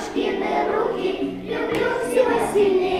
Бабушкины руки, люблю всего сильнее.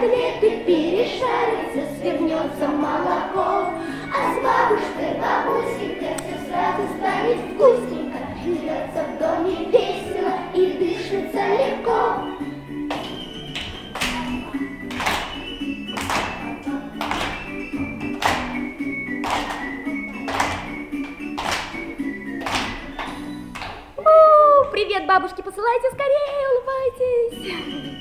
котлеты, перешарится, свернется молоко. А с бабушкой, бабусенькой все сразу станет вкусненько. Живется в доме весело и дышится легко. Привет, бабушки, посылайте скорее, улыбайтесь.